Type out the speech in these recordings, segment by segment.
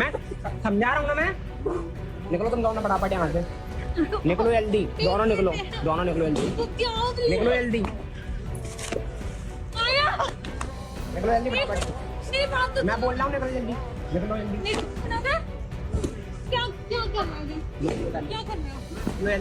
मैं समझा रहा हूँ ना मैं? निकलो तुम दोनों फटाफट यहाँ से। निकलो जल्दी दोनों निकलो दोनों निकलो जल्दी? निकलो जल्दी निकलो जल्दी फटाफट। तो मैं बोल रहा हूँ निकलो जल्दी निकलो जल्दी क्या क्या कर रहा है क्या कर रहे हो?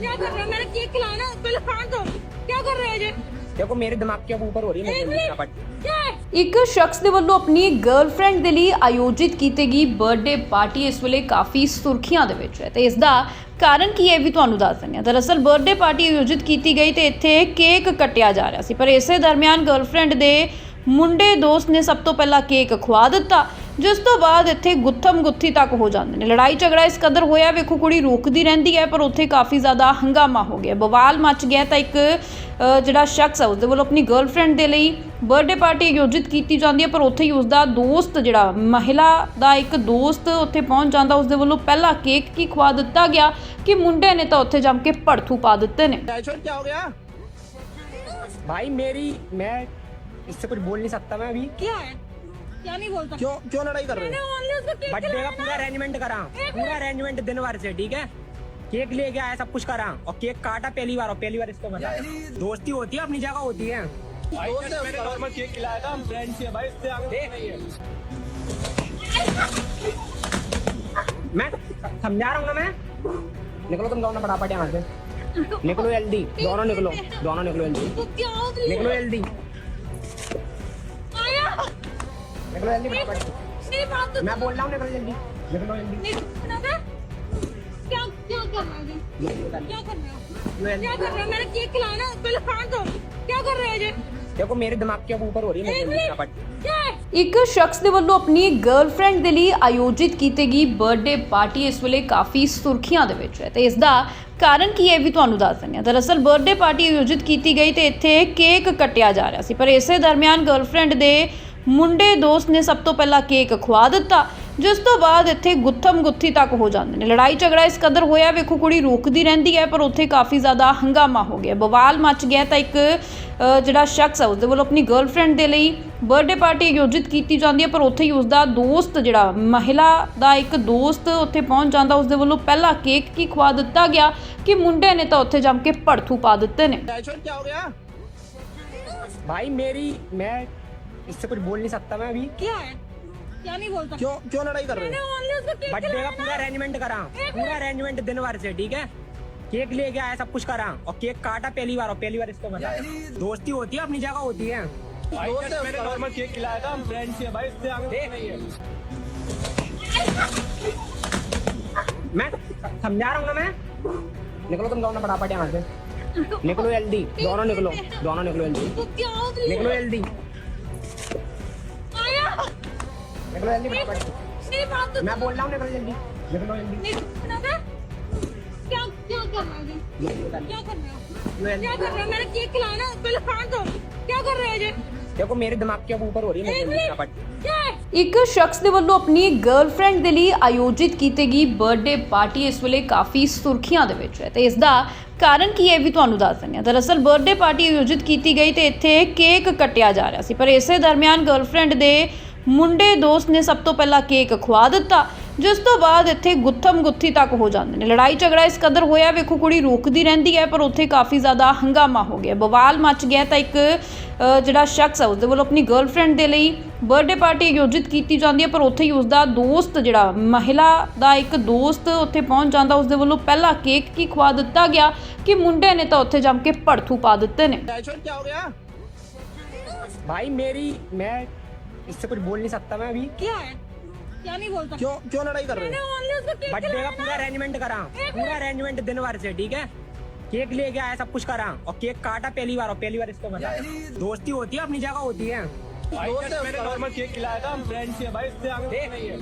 क्या कर रहे हो? मैंने केक खिलाया ना पहले खान दो क्या कर रहे हो जी देखो मेरे दिमाग के ऊपर हो रही है एक निकलो मिनट फटाफट क्या है ਇੱਕ ਸ਼ਖਸ ਦੇ ਵੱਲੋਂ ਆਪਣੀ ਗਰਲਫ੍ਰੈਂਡ ਦੇ ਲਈ ਆਯੋਜਿਤ ਕੀਤੀ ਗਈ ਬਰਥਡੇ ਪਾਰਟੀ ਇਸ ਵੇਲੇ ਕਾਫੀ ਸੁਰਖੀਆਂ ਦੇ ਵਿੱਚ ਹੈ ਤੇ ਇਸ ਦਾ ਕਾਰਨ ਕੀ ਹੈ ਇਹ ਵੀ ਤੁਹਾਨੂੰ ਦੱਸ ਦਿੰਦੇ ਹਾਂ ਦਰਅਸਲ ਬਰਥਡੇ ਪਾਰਟੀ ਆਯੋਜਿਤ ਕੀਤੀ ਗਈ ਤੇ ਇੱਥੇ ਕੇਕ ਕੱਟਿਆ ਜਾ ਰਿਹਾ ਸੀ ਪਰ ਇਸੇ ਦਰਮਿਆਨ ਗਰਲਫ੍ਰੈਂਡ ਦੇ ਮੁੰਡੇ ਦੋਸਤ ਨੇ ਸਭ ਤੋਂ ਪਹਿਲਾਂ ਕੇਕ ਖਵਾ ਦਿੱਤਾ, ਜਿਸ ਤੋਂ ਬਾਅਦ ਇੱਥੇ ਗੁੱਥਮ ਗੁੱਥੀ ਤੱਕ ਹੋ ਜਾਂਦੇ ਨੇ। ਲੜਾਈ ਝਗੜਾ ਇਸ ਕਦਰ ਹੋਇਆ, ਵੇਖੋ ਕੁੜੀ ਰੋਕਦੀ ਰਹਿੰਦੀ ਹੈ, ਪਰ ਉੱਥੇ ਕਾਫੀ ਜ਼ਿਆਦਾ ਹੰਗਾਮਾ ਹੋ ਗਿਆ। ਬਵਾਲ ਮਚ ਗਿਆ ਤਾਂ ਇੱਕ ਜਿਹੜਾ ਸ਼ਖਸ ਹੈ, ਉਸਦੇ ਵੱਲੋਂ ਆਪਣੀ ਗਰਲਫ੍ਰੈਂਡ ਦੇ ਲਈ ਬਰਥਡੇ ਪਾਰਟੀ ਆਯੋਜਿਤ ਕੀਤੀ ਜਾਂਦੀ ਹੈ, ਪਰ ਉੱਥੇ ਹੀ ਉਸਦਾ ਦੋਸਤ ਜਿਹੜਾ ਮਹਿਲਾ ਦਾ ਇੱਕ ਦੋਸਤ ਉੱਥੇ ਪਹੁੰਚ ਜਾਂਦਾ, ਉਸਦੇ ਵੱਲੋਂ ਪਹਿਲਾ ਕੇਕ ਕੀ ਖਵਾ ਦਿੱਤਾ ਗਿਆ ਕਿ ਮੁੰਡੇ ਨੇ ਤਾਂ ਉੱਥੇ ਜੰਮ ਕੇ ਭੜਥੂ ਪਾ ਦਿੱਤੇ ਨੇ। ਭਾਈ ਮੇਰੀ, ਮੈਂ इससे कुछ बोल नहीं सकता मैं अभी। क्या है? क्या नहीं बोलता क्यों क्यों लड़ाई कर रहे हो? बर्थडे का पूरा अरेंजमेंट करा। पूरा अरेंजमेंट दिन भर से ठीक है? केक लेके आया सब कुछ करा। और केक काटा पहली बार और पहली बार इसको बताया दोस्ती होती है अपनी जगह होती है। दोस्त उसका। नॉर्मल केक खिलाया था हम फ्रेंड्स भाई इससे आगे नहीं मैं समझा रहा हूँ ना मैं? निकलो तुम दोनों फटाफट यहाँ से। निकलो जल्दी दोनों निकलो। दोनों निकलो जल्दी तो क्या निकलो जल्दी निकलो जल्दी फटाफट मेरी बात तो मैं बोल रहा हूँ निकलो जल्दी निकलो जल्दी नहीं सुना था क्या क्या कर रहे हो जी क्या कर रहे हो क्या कर रहे हो मैंने केक खिलाया ना पहले खान दो क्या कर रहे हो जी देखो मेरे दिमाग के ऊपर हो रही है एक निकलो मिनट फटाफट क्या है ਇੱਕ ਸ਼ਖਸ ਦੇ ਵੱਲੋਂ ਆਪਣੀ ਗਰਲਫ੍ਰੈਂਡ ਦੇ ਲਈ ਆਯੋਜਿਤ ਕੀਤੀ ਗਈ ਬਰਥਡੇ ਪਾਰਟੀ ਇਸ ਵੇਲੇ ਕਾਫੀ ਸੁਰਖੀਆਂ ਦੇ ਵਿੱਚ ਹੈ ਤੇ ਇਸ ਦਾ ਕਾਰਨ ਕੀ ਹੈ ਇਹ ਵੀ ਤੁਹਾਨੂੰ ਦੱਸ ਦਿੰਦੇ ਹਾਂ ਦਰਅਸਲ ਬਰਥਡੇ ਪਾਰਟੀ ਆਯੋਜਿਤ ਕੀਤੀ ਗਈ ਤੇ ਇੱਥੇ ਕੇਕ ਕੱਟਿਆ ਜਾ ਰਿਹਾ ਸੀ ਪਰ ਇਸੇ ਦਰਮਿਆਨ ਗਰਲਫ੍ਰੈਂਡ ਦੇ ਮੁੰਡੇ ਦੋਸਤ ਨੇ ਸਭ ਤੋਂ ਪਹਿਲਾਂ ਕੇਕ ਖਵਾ ਦਿੱਤਾ, ਜਿਸ ਤੋਂ ਬਾਅਦ ਇੱਥੇ ਗੁੱਥਮ ਗੁੱਥੀ ਤੱਕ ਹੋ ਜਾਂਦੇ ਨੇ। ਲੜਾਈ ਝਗੜਾ ਇਸ ਕਦਰ ਹੋਇਆ, ਵੇਖੋ ਕੁੜੀ ਰੋਕਦੀ ਰਹਿੰਦੀ ਹੈ, ਪਰ ਉੱਥੇ ਕਾਫੀ ਜ਼ਿਆਦਾ ਹੰਗਾਮਾ ਹੋ ਗਿਆ। ਬਵਾਲ ਮਚ ਗਿਆ ਤਾਂ ਇੱਕ ਜਿਹੜਾ ਸ਼ਖਸ ਹੈ, ਉਸਦੇ ਵੱਲੋਂ ਆਪਣੀ ਗਰਲਫ੍ਰੈਂਡ ਦੇ ਲਈ ਬਰਥਡੇ ਪਾਰਟੀ ਆਯੋਜਿਤ ਕੀਤੀ ਜਾਂਦੀ ਹੈ, ਪਰ ਉੱਥੇ ਹੀ ਉਸਦਾ ਦੋਸਤ ਜਿਹੜਾ ਮਹਿਲਾ ਦਾ ਇੱਕ ਦੋਸਤ ਉੱਥੇ ਪਹੁੰਚ ਜਾਂਦਾ, ਉਸਦੇ ਵੱਲੋਂ ਪਹਿਲਾ ਕੇਕ ਕੀ ਖਵਾ ਦਿੱਤਾ ਗਿਆ ਕਿ ਮੁੰਡੇ ਨੇ ਤਾਂ ਉੱਥੇ ਜੰਮ ਕੇ ਭੜਥੂ ਪਾ ਦਿੱਤੇ ਨੇ। ਭਾਈ ਮੇਰੀ, ਮੈਂ इससे कुछ बोल नहीं सकता मैं अभी। क्या है? क्या नहीं बोलता क्यों क्यों लड़ाई कर रहे हो? बर्थडे का पूरा अरेंजमेंट करा। पूरा अरेंजमेंट दिन भर से ठीक है? केक लेके आया सब कुछ करा। और केक काटा पहली बार और पहली बार इसको बताया दोस्ती होती है अपनी जगह होती है। भाई दोस्त मैंने नॉर्मल केक खिलाया था हम फ्रेंड्स भाई इससे आगे नहीं मैं समझा रहा हूँ ना मैं? निकलो तुम दोनों फटाफट यहाँ से। निकलो जल्दी दोनों निकलो। दोनों निकलो जल्दी तो? निकलो जल्दी निकलो जल्दी फटाफट मेरी बात तो मैं बोल रहा हूँ निकलो जल्दी निकलो जल्दी नहीं सुना था क्या क्या कर रहे हो जी क्या कर रहे हो क्या कर रहे हो मैंने केक खिलाया ना पहले खान दो क्या कर रहे हो जी देखो मेरे दिमाग के ऊपर हो रही है एक निकलो मिनट फटाफट क्या है ਇੱਕ ਸ਼ਖਸ ਦੇ ਵੱਲੋਂ ਆਪਣੀ ਗਰਲਫ੍ਰੈਂਡ ਦੇ ਲਈ ਆਯੋਜਿਤ ਕੀਤੀ ਗਈ ਬਰਥਡੇ ਪਾਰਟੀ ਇਸ ਵੇਲੇ ਕਾਫੀ ਸੁਰਖੀਆਂ ਦੇ ਵਿੱਚ ਹੈ ਤੇ ਇਸ ਦਾ ਕਾਰਨ ਕੀ ਹੈ ਇਹ ਵੀ ਤੁਹਾਨੂੰ ਦੱਸ ਦਿੰਦੇ ਹਾਂ ਦਰਅਸਲ ਬਰਥਡੇ ਪਾਰਟੀ ਆਯੋਜਿਤ ਕੀਤੀ ਗਈ ਤੇ ਇੱਥੇ ਕੇਕ ਕੱਟਿਆ ਜਾ ਰਿਹਾ ਸੀ ਪਰ ਇਸੇ ਦਰਮਿਆਨ ਗਰਲਫ੍ਰੈਂਡ ਦੇ ਮੁੰਡੇ ਦੋਸਤ ਨੇ ਸਭ ਤੋਂ ਪਹਿਲਾਂ ਕੇਕ ਖਵਾ ਦਿੱਤਾ, ਜਿਸ ਤੋਂ ਬਾਅਦ ਇੱਥੇ ਗੁੱਥਮ ਗੁੱਥੀ ਤੱਕ ਹੋ ਜਾਂਦੇ ਨੇ। ਲੜਾਈ ਝਗੜਾ ਇਸ ਕਦਰ ਹੋਇਆ, ਵੇਖੋ ਕੁੜੀ ਰੋਕਦੀ ਰਹਿੰਦੀ ਹੈ, ਪਰ ਉੱਥੇ ਕਾਫੀ ਜ਼ਿਆਦਾ ਹੰਗਾਮਾ ਹੋ ਗਿਆ। ਬਵਾਲ ਮਚ ਗਿਆ ਤਾਂ ਇੱਕ ਜਿਹੜਾ ਸ਼ਖਸ ਹੈ, ਉਸਦੇ ਵੱਲੋਂ ਆਪਣੀ ਗਰਲਫ੍ਰੈਂਡ ਦੇ ਲਈ ਬਰਥਡੇ ਪਾਰਟੀ ਆਯੋਜਿਤ ਕੀਤੀ ਜਾਂਦੀ ਹੈ, ਪਰ ਉੱਥੇ ਹੀ ਉਸਦਾ ਦੋਸਤ ਜਿਹੜਾ ਮਹਿਲਾ ਦਾ ਇੱਕ ਦੋਸਤ ਉੱਥੇ ਪਹੁੰਚ ਜਾਂਦਾ, ਉਸਦੇ ਵੱਲੋਂ ਪਹਿਲਾ ਕੇਕ ਕੀ ਖਵਾ ਦਿੱਤਾ ਗਿਆ ਕਿ ਮੁੰਡੇ ਨੇ ਤਾਂ ਉੱਥੇ ਜੰਮ ਕੇ ਭੜਥੂ ਪਾ ਦਿੱਤੇ ਨੇ। ਭਾਈ ਮੇਰੀ, ਮੈਂ इससे कुछ बोल नहीं सकता मैं अभी। क्या है? क्या नहीं बोलता क्यों क्यों लड़ाई कर रहे हो? बर्थडे का पूरा अरेंजमेंट करा। पूरा अरेंजमेंट दिन भर से ठीक है? केक लेके आया सब कुछ करा। और केक काटा पहली बार और पहली बार इसको बता दोस्ती होती है अपनी जगह होती है। दोस्त मैंने नॉर्मल केक खिलाया था हम फ्रेंड्स भाई इससे आगे नहीं है।